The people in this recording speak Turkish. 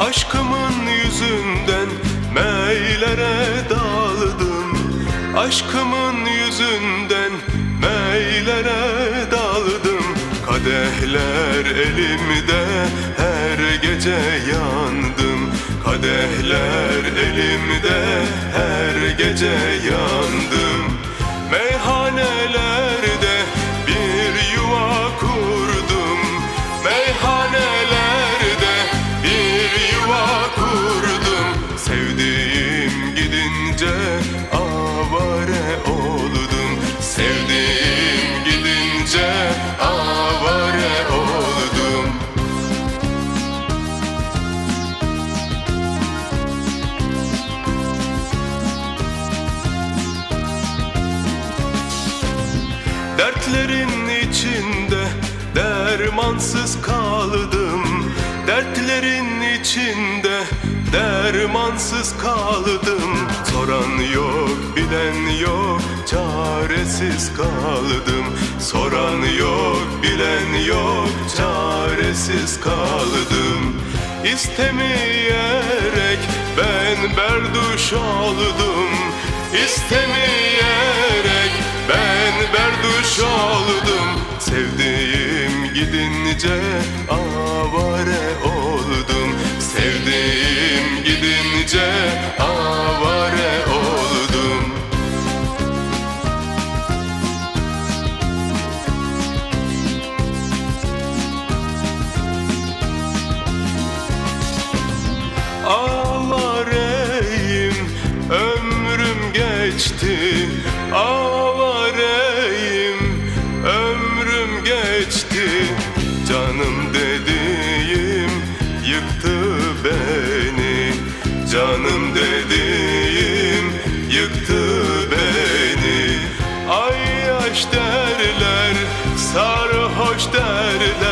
Aşkımın yüzünden meylere daldım. Aşkımın yüzünden meylere daldım. Kadehler elimde her gece yandım. Kadehler elimde her gece yandım Dertlerin içinde dermansız kaldım. Dertlerin içinde dermansız kaldım. Soran yok, bilen yok, çaresiz kaldım. Soran yok, bilen yok, çaresiz kaldım. İstemeyerek ben berduş oldum. İstemeyerek oldum Sevdiğim gidince avare oldum. Sevdiğim gidince avare oldum. Avareyim ömrüm geçti. Avareyim sarhoş derler.